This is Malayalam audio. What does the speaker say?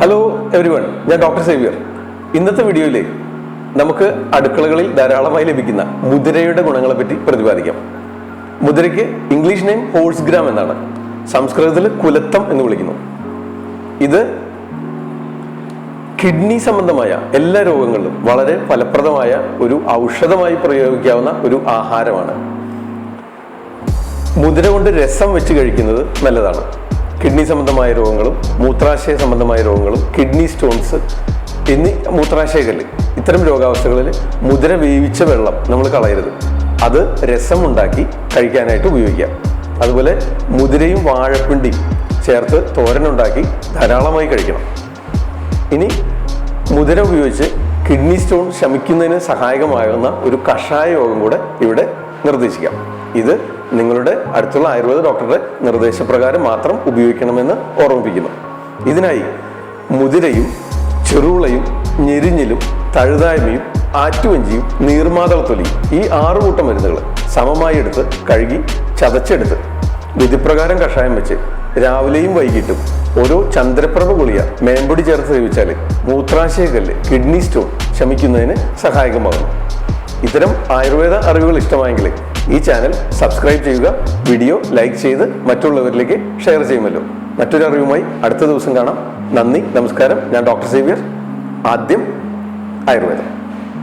ഹലോ എവരി വൺ ഞാൻ ഡോക്ടർ സേവിയർ. ഇന്നത്തെ വീഡിയോയിൽ നമുക്ക് അടുക്കളകളിൽ ധാരാളമായി ലഭിക്കുന്ന മുതിരയുടെ ഗുണങ്ങളെ പറ്റി പ്രതിപാദിക്കാം. മുതിരയ്ക്ക് ഇംഗ്ലീഷ് നെയിം ഹോഴ്സ് ഗ്രാം എന്നാണ്. സംസ്കൃതത്തിൽ കുലത്തം എന്ന് വിളിക്കുന്നു. ഇത് കിഡ്നി സംബന്ധമായ എല്ലാ രോഗങ്ങളിലും വളരെ ഫലപ്രദമായ ഒരു ഔഷധമായി പ്രയോഗിക്കാവുന്ന ഒരു ആഹാരമാണ്. മുതിര കൊണ്ട് രസം വെച്ച് കഴിക്കുന്നത് നല്ലതാണ്. കിഡ്നി സംബന്ധമായ രോഗങ്ങളും മൂത്രാശയ സംബന്ധമായ രോഗങ്ങളും കിഡ്നി സ്റ്റോൺസ് എന്നീ മൂത്രാശയകല്ല് ഇത്തരം രോഗാവസ്ഥകളിൽ മുതിര വേവിച്ച വെള്ളം നമ്മൾ കളയരുത്. അത് രസം ഉണ്ടാക്കി കഴിക്കാനായിട്ട് ഉപയോഗിക്കാം അതുപോലെ മുതിരയും വാഴപ്പിണ്ടിയും ചേർത്ത് തോരനുണ്ടാക്കി ധാരാളമായി കഴിക്കണം. ഇനി മുതിര ഉപയോഗിച്ച് കിഡ്നി സ്റ്റോൺ ശമിക്കുന്നതിന് സഹായകമാകുന്ന ഒരു കഷായ യോഗം കൂടെ ഇവിടെ നിർദ്ദേശിക്കാം. ഇത് നിങ്ങളുടെ അടുത്തുള്ള ആയുർവേദ ഡോക്ടറുടെ നിർദ്ദേശപ്രകാരം മാത്രം ഉപയോഗിക്കണമെന്ന് ഓർമ്മിപ്പിക്കുന്നു. ഇതിനായി മുതിരയും ചെറുളയും ഞെരിഞ്ഞിലും തഴുതായ്മയും ആറ്റുവഞ്ചിയും നീർമാതളത്തൊലിയും ഈ ആറു കൂട്ടം മരുന്നുകൾ സമമായി എടുത്ത് കഴുകി ചതച്ചെടുത്ത് വിധിപ്രകാരം കഷായം വെച്ച് രാവിലെയും വൈകിട്ടും ഓരോ ചന്ദ്രപ്രഭ ഗുളിയ മേമ്പൊടി ചേർത്ത് സേവിച്ചാൽ മൂത്രാശയക്കല്ല് കിഡ്നി സ്റ്റോൺ ശമിക്കുന്നതിന് സഹായകമാകുന്നു. ഇത്തരം ആയുർവേദ അറിവുകൾ ഇഷ്ടമായെങ്കിൽ ഈ ചാനൽ സബ്സ്ക്രൈബ് ചെയ്യുക വീഡിയോ ലൈക്ക് ചെയ്ത് മറ്റുള്ളവരിലേക്ക് ഷെയർ ചെയ്യുമല്ലോ. മറ്റൊരു അറിവുമായി അടുത്ത ദിവസം കാണാം. നന്ദി നമസ്കാരം. ഞാൻ ഡോക്ടർ സേവ്യർ. ആദ്യം ആയുർവേദം.